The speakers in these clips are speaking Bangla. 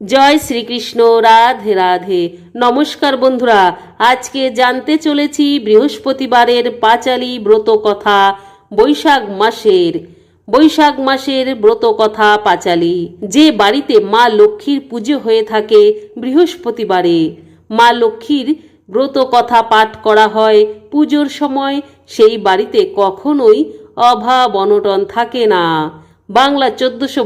জয় শ্রীকৃষ্ণ, রাধে রাধে। নমস্কার বন্ধুরা, আজকে জানতে চলেছি বৃহস্পতিবারের পাঁচালী ব্রত কথা বৈশাখ মাসের। বৈশাখ মাসের ব্রত কথা পাঁচালী। যে বাড়িতে মা লক্ষ্মীর পুজো হয়ে থাকে বৃহস্পতিবারে। মা লক্ষ্মীর ব্রত কথা পাঠ করা হয় পুজোর সময়, সেই বাড়িতে কখনোই অভাব অনটন থাকে না। বাংলা চোদ্দশো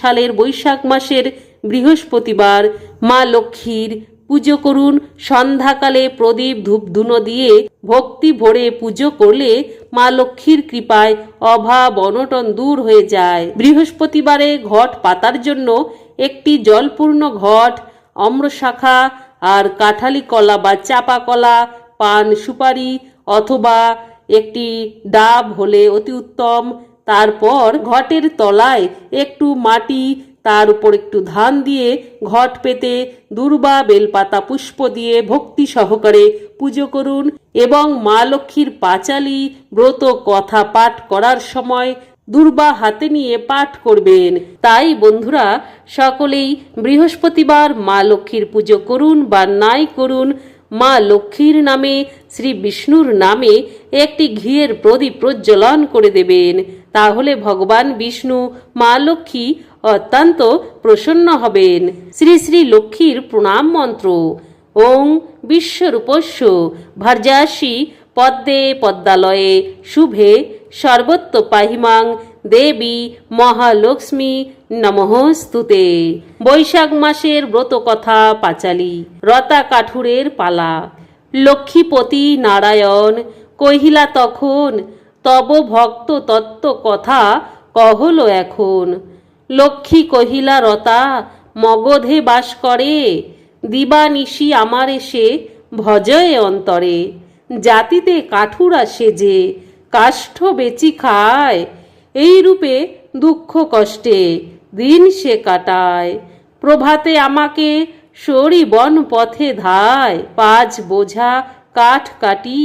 সালের বৈশাখ মাসের বৃহস্পতিবার মা লক্ষ্মীর পুজো করুন। সন্ধ্যাকালে প্রদীপ ধূপধুনো দিয়ে ভক্তি ভরে পুজো করলে মা লক্ষ্মীর কৃপায় অভাব অনটন দূর হয়ে যায়। বৃহস্পতিবারে ঘট পাতার জন্য একটি জলপূর্ণ ঘট, অম্রশাখা আর কাঁঠালি কলা বা চাপা কলা, পান সুপারি অথবা একটি ডাব হলে অতি উত্তম। তারপর ঘটের তলায় একটু মাটি তার উপর একটু ধান দিয়ে ঘট পেতে দুর্বা বেলপাতা পুষ্প দিয়ে ভক্তি সহকারে পুজো করুন এবং মা লক্ষ্মীর পাঁচালি ব্রত কথা পাঠ করার সময় দুর্বা হাতে নিয়ে পাঠ করবেন। তাই বন্ধুরা, সকলেই বৃহস্পতিবার মা লক্ষ্মীর পুজো করুন বা নাই করুন, মা লক্ষ্মীর নামে, শ্রী বিষ্ণুর নামে একটি ঘিয়ের প্রদীপ প্রজ্বলন করে দেবেন। তাহলে ভগবান বিষ্ণু, মা লক্ষ্মী অত্যন্ত প্রসন্ন হবেন। শ্রী শ্রী লক্ষ্মীর প্রণাম মন্ত্র। ওং বিশ্বরূপস্য ভার্যাসী পদ্মে পদ্মালয়ে শুভে সর্বত্র পাহিমাং দেবী মহালক্ষ্মী নমস্তুতে। বৈশাখ মাসের ব্রত কথা পাঁচালী, রতা কাঠুরের পালা। লক্ষ্মীপতি নারায়ণ কহিলা, তখন তব ভক্ত তত্ত্ব কথা কহল এখন? লক্ষ্মী কহিলা, রতা, মগধে বাস করে, দিবানিশি আমার এসে ভজয়ে অন্তরে। জাতিতে কাঠুরা সেজে কাষ্ঠ বেচি খায়। এই রূপে দুঃখ কষ্টে দিন সে কাটায়। প্রভাতে আমাকে সরি বন পথে ধায়। পাঁচ বোঝা কাঠ কাটি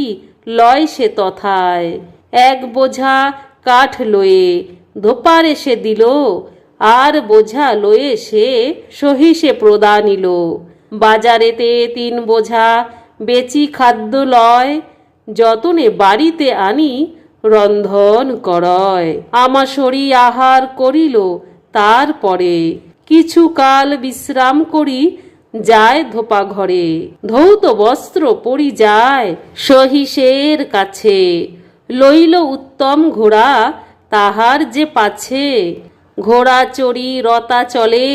লয় সে তথায়। এক বোঝা কাঠ লয়ে ধোপার এসে দিল। আর বোঝা লয়ে সে সহিসে প্রদানিল বাজারেতে তিন বোঝা, বেচি খাদ্য লয়, যতনে বাড়িতে আনি রন্ধন করয়। আমাশরি আহার করিল তারপরে, কিছু কাল বিশ্রাম করি যায় ধোপা ঘরে। ধৌত বস্ত্র পরি যায় সহিসের কাছে। লইল উত্তম ঘোড়া তাহার যে পাছে ঘোড়া চড়ি রতা চলে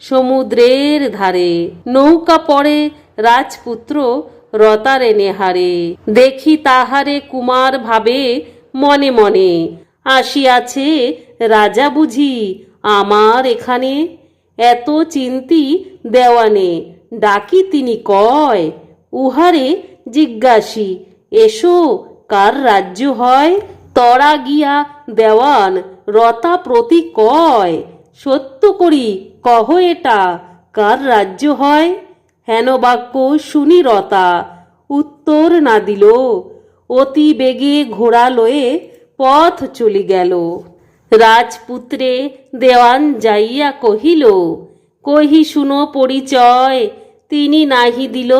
সমুদ্রের ধারে। নৌকা পড়ে রাজপুত্র রতারে নেহারে। দেখি তাহারে কুমার ভাবে মনে মনে। আসিয়াছে রাজা বুঝি, আমার এখানে এত চিন্তি দেওয়ানে ডাকি তিনি কয়? উহারে জিজ্ঞাসি, এসো কার রাজ্য হয়? তরা গিয়া দেওয়ান, রতা প্রতি কয়, সত্য করি, কহ এটা, কার রাজ্য হয়? হেন বাক্য শুনি রতা, উত্তর না দিল। অতি বেগে ঘোড়া লয়ে পথ চলি গেল। রাজপুত্রে দেওয়ান যাইয়া কহিল, কহি শুনো পরিচয়, তিনি নাহি দিল।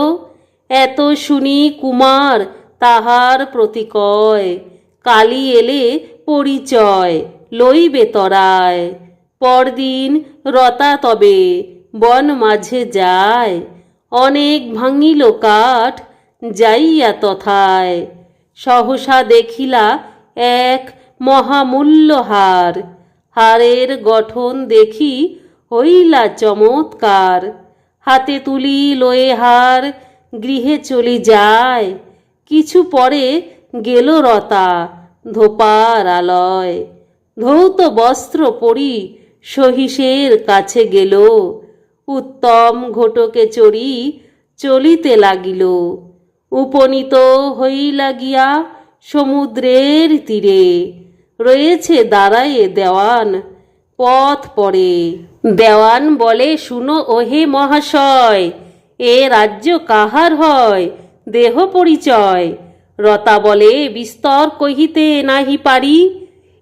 এত শুনি কুমার তাহার প্রতিকয় কালি এলে পরিচয় লইবে তরায়। পরদিন রতা তবে বন মাঝে যায়। অনেক ভাঙিল কাঠ যাইয়া তথায়। সহসা দেখিলা এক মহামূল্য হার। হারের গঠন দেখি হইলা চমৎকার। হাতে তুলি লয়ে হার গৃহে চলি যায়। কিছু পরে গেল রতা ধোপার আলয়। ধৌত বস্ত্র পরি সহিসের কাছে গেল। উত্তম ঘটকে চড়ি চলিতে লাগিল। উপনীত হইলা গিয়া সমুদ্রের তীরে। রয়েছে দাঁড়ায়ে দেওয়ান পথ পড়ে দেওয়ান বলে, শুনো ওহে মহাশয়, এ রাজ্য কাহার হয়? দেহ পরিচয় রতা বলে, বিস্তর কহিতে নাহি পারি।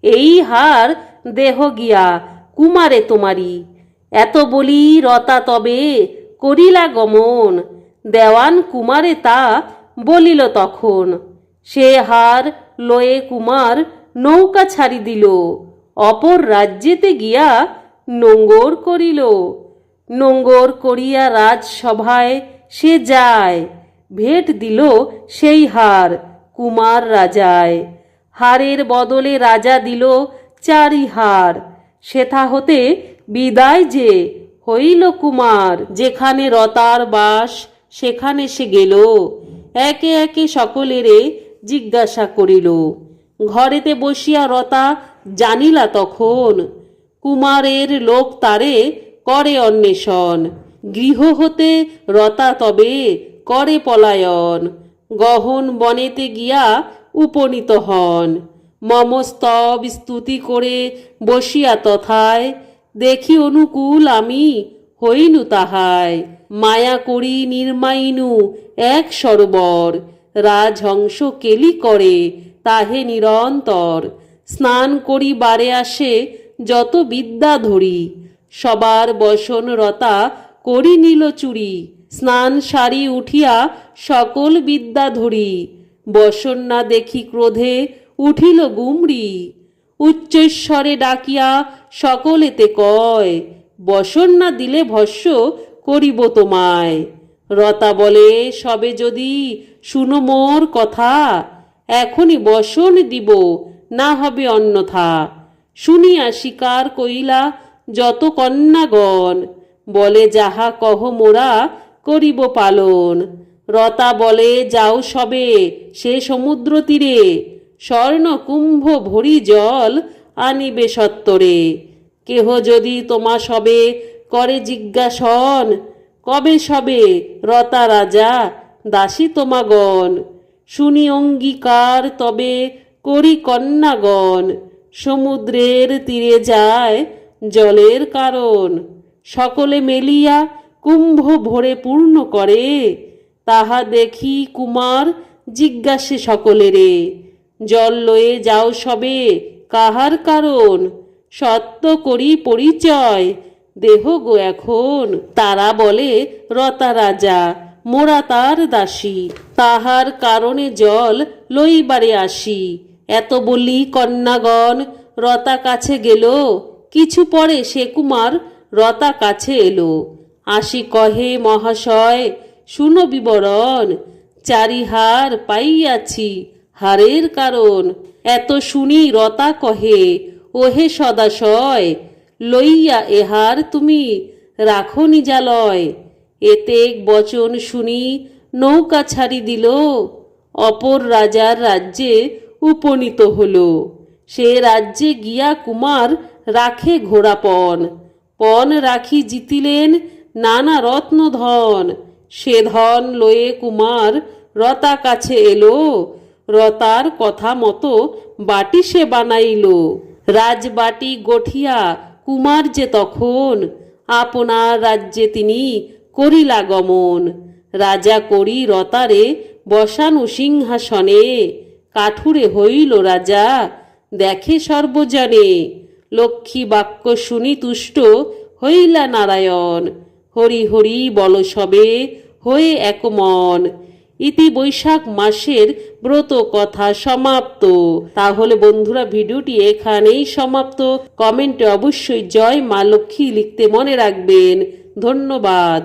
এই হার দেহ গিয়া কুমারে তোমারি এত বলি রতা তবে করিলা গমন। দেওয়ান কুমারে তা বলিল তখন। সে হার লয়ে কুমার নৌকা ছাড়ি দিল। অপর রাজ্যেতে গিয়া নোঙ্গর করিল। নোঙ্গর করিয়া রাজসভায় সে যায়। ভেট দিল সেই হার। কুমার রাজায়। হারের বদলে রাজা দিল চারি হার সেথা হতে বিদায় যে হইল কুমার। যেখানে রতার বাস, সেখানে সে গেল। একে একে সকলেরে জিজ্ঞাসা করিল, ঘরেতে বসিয়া রতা জানিলা তখন? কুমারের লোক তারে করে অন্বেষণ। গৃহ হতে রতা তবে করে পলায়ন। গহন বনেতে গিয়া উপনীত হন। মম স্তব স্তুতি করে বসিয়া তথায়, দেখি অনুকূল আমি হইনু তাহায়। মায়া করি নির্মাইনু এক সরোবর, রাজহংস কেলি করে তাহে নিরন্তর। স্নান করি বারে আসে যত বিদ্যা ধরি, সবার বসন রতা করি নিল চুরি। স্নান সারি উঠিয়া সকল বিদ্যা ধরি। বসন না দেখি ক্রোধে উঠিল গুমরি উচ্চৈশ্বরে ডাকিয়া সকলেতে কয়, বসন না দিলে ভস্য করিব তোমায় রতা বলে, সবে যদি শুনো মোর কথা, এখনই বসন দিব, না হবে অন্যথা শুনিয়া স্বীকার কইলা যত কন্যাগণ। বলে, যাহা কহ মোরা করিব পালন। রতা বলে, যাও সবে, সে সমুদ্র তীরে। স্বর্ণ কুম্ভ ভরি জল আনিবে সত্তরে। কেহ যদি তোমা সবে করে জিজ্ঞাসন, কবে সবে, রতা রাজা, দাসী তোমাগণ? শুনি অঙ্গীকার, তবে করি কন্যাগণ। সমুদ্রের তীরে যায় জলের কারণ। সকলে মেলিয়া কুম্ভ ভরে পূর্ণ করে। তাহা দেখি কুমার জিজ্ঞাসে সকলেরে, জল লয়ে যাও সবে, কাহার কারণ? সত্য করি পরিচয়, দেহ গো এখন। তারা বলে, রতা রাজা, মোরা তার দাসী, তাহার কারণে জল লইবারে আসি। এত বলি কন্যাগণ, রতা কাছে গেল, কিছু পরে সে কুমার রতা কাছে এলো। আসি কহে মহাশয়, শুনো বিবরণ চারি হার পাইয়াছি হারের কারণ। এত শুনি রতা কহে, ওহে সদাশয়, লইয়া এহার তুমি রাখো নিজালয়। এতে বচন শুনি নৌকা ছাড়ি দিল, অপর রাজার রাজ্যে উপনীত হল। সে রাজ্যে গিয়া কুমার রাখে ঘোড়া পণ পণ রাখি জিতিলেন নানা রত্ন ধন, সে ধন লয়ে কুমার রতা কাছে এলো। রতার কথা মতো বাটি সে বানাইল। রাজবাটি গঠিয়া কুমার যে তখন, আপনার রাজ্যে তিনি করিলা গমন। রাজা করি রতারে বসানু সিংহাসনে। কাঠুরে হইল রাজা, দেখে সর্বজনে। লক্ষ্মী বাক্য শুনি তুষ্ট হইলা নারায়ণ। হরি হরি বল সবে, হয়ে একমন ইতি বৈশাখ মাসের ব্রত কথা সমাপ্ত। তাহলে বন্ধুরা, ভিডিওটি এখানেই সমাপ্ত। কমেন্টে অবশ্যই জয় মা লক্ষ্মী লিখতে মনে রাখবেন। ধন্যবাদ।